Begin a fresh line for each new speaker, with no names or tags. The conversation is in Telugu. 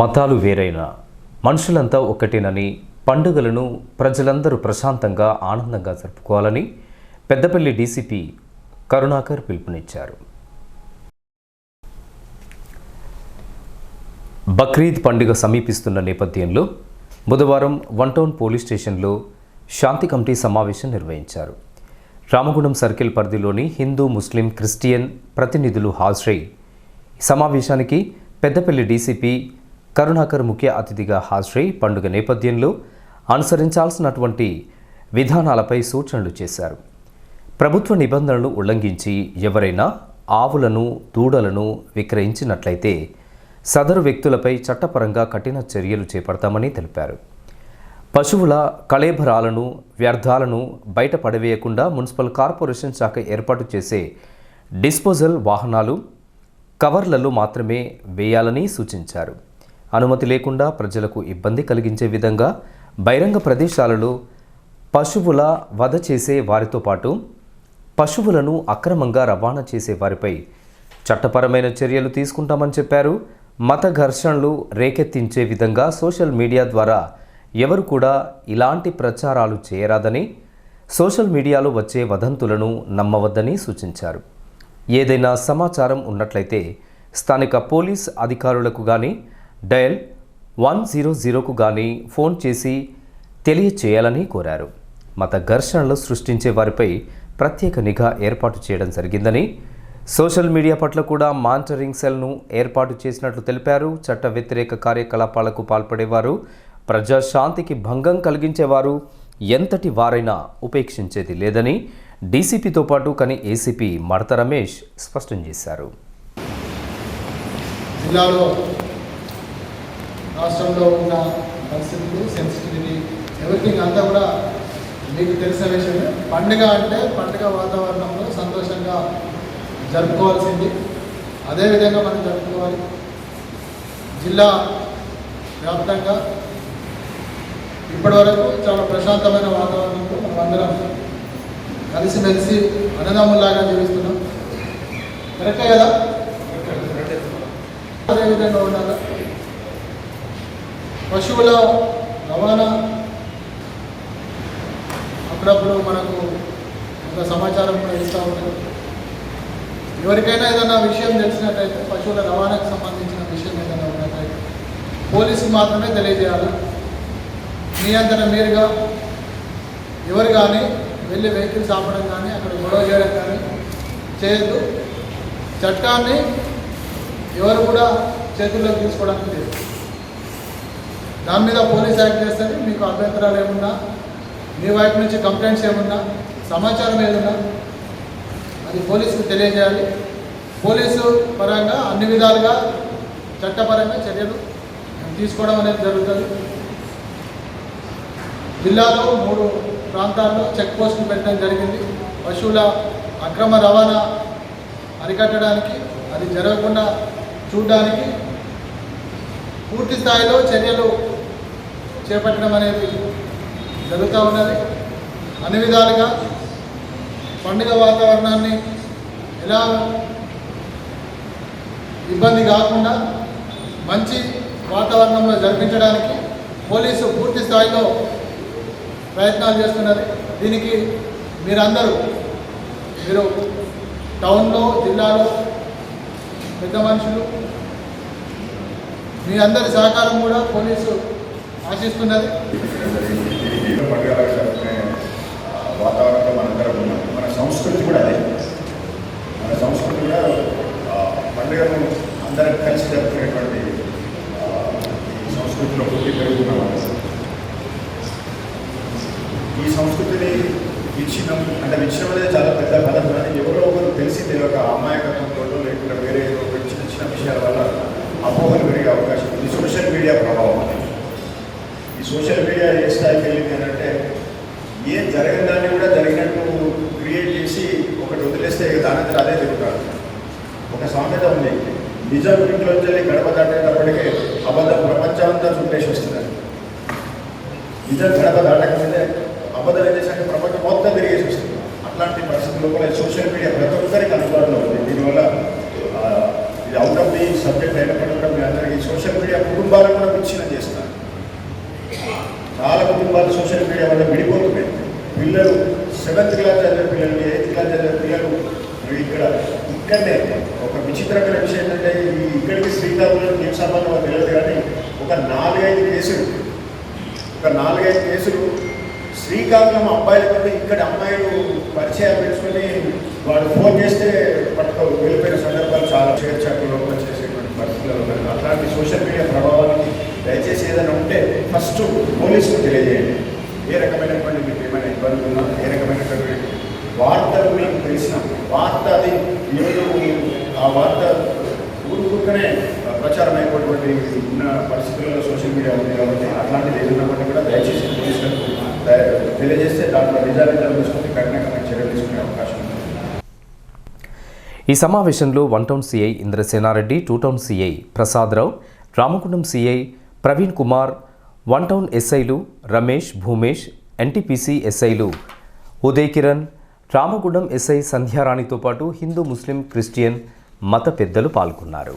మతాలు వేరైనా మనుషులంతా ఒక్కటేనని పండుగలను ప్రజలందరూ ప్రశాంతంగా ఆనందంగా జరుపుకోవాలని పెద్దపల్లి డీసీపీ కరుణాకర్ పిలుపునిచ్చారు. బక్రీద్ పండుగ సమీపిస్తున్న నేపథ్యంలో బుధవారం వన్ టౌన్ పోలీస్ స్టేషన్లో శాంతి కమిటీ సమావేశం నిర్వహించారు. రామగుండం సర్కిల్ పరిధిలోని హిందూ ముస్లిం క్రిస్టియన్ ప్రతినిధులు హాజరై సమావేశానికి పెద్దపల్లి డీసీపీ కరుణాకర్ ముఖ్య అతిథిగా హాజరై పండుగ నేపథ్యంలో అనుసరించాల్సినటువంటి విధానాలపై సూచనలు చేశారు. ప్రభుత్వ నిబంధనలు ఉల్లంఘించి ఎవరైనా ఆవులను దూడలను విక్రయించినట్లయితే సదరు వ్యక్తులపై చట్టపరంగా కఠిన చర్యలు చేపడతామని తెలిపారు. పశువుల కళేబరాలను వ్యర్థాలను బయట పడవేయకుండా మున్సిపల్ కార్పొరేషన్ శాఖ ఏర్పాటు చేసే డిస్పోజల్ వాహనాలు కవర్లలో మాత్రమే వేయాలని సూచించారు. అనుమతి లేకుండా ప్రజలకు ఇబ్బంది కలిగించే విధంగా బహిరంగ ప్రదేశాలలో పశువుల వధ చేసే వారితో పాటు పశువులను అక్రమంగా రవాణా చేసే వారిపై చట్టపరమైన చర్యలు తీసుకుంటామని చెప్పారు. మత ఘర్షణలు రేకెత్తించే విధంగా సోషల్ మీడియా ద్వారా ఎవరు కూడా ఇలాంటి ప్రచారాలు చేయరాదని సోషల్ మీడియాలో వచ్చే వదంతులను నమ్మవద్దని సూచించారు. ఏదైనా సమాచారం ఉన్నట్లయితే స్థానిక పోలీస్ అధికారులకు కానీ డయల్ వన్ జీరో జీరోకు కానీ ఫోన్ చేసి తెలియచేయాలని కోరారు. మత ఘర్షణలు సృష్టించే వారిపై ప్రత్యేక నిఘా ఏర్పాటు చేయడం జరిగిందని సోషల్ మీడియా పట్ల కూడా మానిటరింగ్ సెల్ను ఏర్పాటు చేసినట్లు తెలిపారు. చట్ట వ్యతిరేక కార్యకలాపాలకు పాల్పడేవారు ప్రజాశాంతికి భంగం కలిగించేవారు ఎంతటి వారైనా ఉపేక్షించేది లేదని డీసీపీతో పాటు కని ఏసీపీ మడత రమేష్ స్పష్టం చేశారు.
జిల్లాలో రాష్ట్రంలో ఉన్న పరిస్థితులు సెన్సిటివిటీ ఎవ్రీథింగ్ అంతా కూడా మీకు తెలిసిన విషయమే. పండుగ అంటే పండుగ వాతావరణంలో సంతోషంగా జరుపుకోవాల్సింది. అదేవిధంగా మనం జరుపుకోవాలి. జిల్లా వ్యాప్తంగా ఇప్పటివరకు చాలా ప్రశాంతమైన వాతావరణంలో మనం అందరం కలిసిమెలిసి అన్నదమ్ములాగా జీవిస్తున్నాం. కరెక్టే కదా? అదేవిధంగా ఉండాలి? పశువుల రవాణా. అప్పుడప్పుడు మనకు ఒక సమాచారం కూడా ఇస్తూ ఉంటారు. ఎవరికైనా ఏదైనా విషయం తెలిసినట్టయితే పశువుల రవాణాకు సంబంధించిన విషయం ఏదైనా ఉన్నట్టయితే పోలీసులు మాత్రమే తెలియజేయాలి? మీ అంతటా మీరుగా ఎవరు కానీ వెళ్ళి వెహికల్స్ ఆపడం కానీ అక్కడ గొడవ చేయడం కానీ చేయొద్దు. చట్టాన్ని ఎవరు కూడా చేతుల్లోకి తీసుకోవడానికి లేదు. దాని మీద పోలీస్ యాక్ట్ చేస్తుంది మీకు అభ్యంతరాలు ఏమున్నా? మీ వైపు నుంచి కంప్లైంట్స్ ఏమున్నా? సమాచారం ఏదన్నా? అది పోలీసుకు తెలియజేయాలి. పోలీసు పరంగా అన్ని విధాలుగా చట్టపరంగా చర్యలు తీసుకోవడం అనేది జరుగుతుంది. జిల్లాలో మూడు ప్రాంతాల్లో చెక్ పోస్టులు పెట్టడం జరిగింది. పశువుల అక్రమ రవాణా అరికట్టడానికి అది జరగకుండా చూడడానికి పూర్తి స్థాయిలో చర్యలు చేపట్టడం అనేది జరుగుతూ ఉన్నది. అన్ని విధాలుగా పండుగ వాతావరణాన్ని ఎలా ఇబ్బంది కాకుండా మంచి వాతావరణంలో జరిపించడానికి పోలీసు పూర్తి స్థాయిలో ప్రయత్నాలు చేస్తున్నది. దీనికి మీరందరూ మీరు టౌన్లో జిల్లాలో పెద్ద మనుషులు మీ అందరి సహకారం కూడా పోలీసు ఆశిస్తున్నది.
వాతావరణంలో మనందరం ఉన్నాం. మన సంస్కృతి కూడా అదే. మన సంస్కృతి కూడా పండుగను అందరం కలిసి జరుపుకునేటువంటి ఈ సంస్కృతిలో పుట్టి పెరుగుతున్నాం ఈ సంస్కృతిని విచ్ఛిన్నం అంటే విచ్ఛిన్నం అనేది చాలా పెద్ద పదం కానీ ఎవరో ఒకరు తెలిసి తెలియక అమాయకత్వంతో లేకుండా వేరే ఏదో చిన్న చిన్న విషయాల వల్ల అపోహలు పెరిగే అవకాశం ఉంది. సోషల్ మీడియా ప్రభావం. ఈ సోషల్ మీడియా ఏ స్థాయికి వెళ్ళింది అంటే ఏం జరగని దాన్ని కూడా జరిగినట్టు క్రియేట్ చేసి ఒకటి వదిలేస్తే ఇక దానంతట అదే జరుగుతాడు. ఒక సామెత ఉంది నిజం ఇంట్లో వెళ్ళి గడప దాటేటప్పటికే అబద్ధం ప్రపంచమంతా చుట్టేసి వస్తున్నారు. నిజం గడప దాటకముందే అబద్ధం ఏం చేశాక ప్రపంచం మొత్తం తిరిగేసి వస్తుంది. అట్లాంటి పరిస్థితుల్లో కూడా సోషల్ మీడియా ప్రతి ఒక్కరికి అందుబాటులో ఉంది. దీనివల్ల ఇది అవుట్ ఆఫ్ ది సబ్జెక్ట్ అయినప్పటికీ కూడా మీ అందరికీ సోషల్ మీడియా వాళ్ళు సోషల్ మీడియా వల్ల విడిపోతున్నాయి. పిల్లలు సెవెంత్ క్లాస్ చదివే పిల్లలు ఎయిత్ క్లాస్ చదివే పిల్లలు ఇక్కడ ఇక్కడనే. ఒక విచిత్రమైన విషయం ఏంటంటే ఈ ఇక్కడికి శ్రీకాకుళం ఏం సంబంధం తెలియదు కానీ ఒక నాలుగైదు కేసులు ఒక నాలుగైదు కేసులు శ్రీకాకుళం అబ్బాయిల కంటే ఇక్కడ అమ్మాయిలు పరిచయం పెంచుకొని వాడు ఫోన్ చేస్తే పట్టుకో వెళ్ళిపోయిన సందర్భాలు చాలా చేర్చాకు వచ్చేసి చేసేటువంటి పరిస్థితులు ఉన్నాయి అట్లాంటి సోషల్ మీడియా ప్రభావానికి దయచేసి ఏదైనా ఉంటే ఫస్ట్ పోలీసులకు తెలియజేయండి. ఏ రకమైనటువంటి మీకు ఏమైనా ఇబ్బందులు ఉన్నా ఏ రకమైనటువంటి వార్తలు మీకు తెలిసిన వార్త అది ఈరోజు ఆ వార్త ఊరుకునే ప్రచారం అయిపోయినటువంటి ఉన్న పరిస్థితుల్లో సోషల్ మీడియా ఉంది కాబట్టి అట్లాంటిది ఏదైనప్పటికీ కూడా దయచేసి పోలీసులకు తెలియజేస్తే దాంట్లో నిజాలు తెలుసుకుని కఠినంగా చర్యలు తీసుకునే అవకాశం ఉంది.
ఈ సమావేశంలో one town CI Indrasenareddy two town CI Prasadarao Ramagundam CI Praveen Kumar one town ఎస్ఐలు రమేష్ భూమేష్ ఎన్టీపీసీ ఎస్ఐలు ఉదయ్ కిరణ్ రామగుండం ఎస్ఐ సంధ్యారాణితో పాటు హిందూ ముస్లిం క్రిస్టియన్ మత పెద్దలు పాల్గొన్నారు.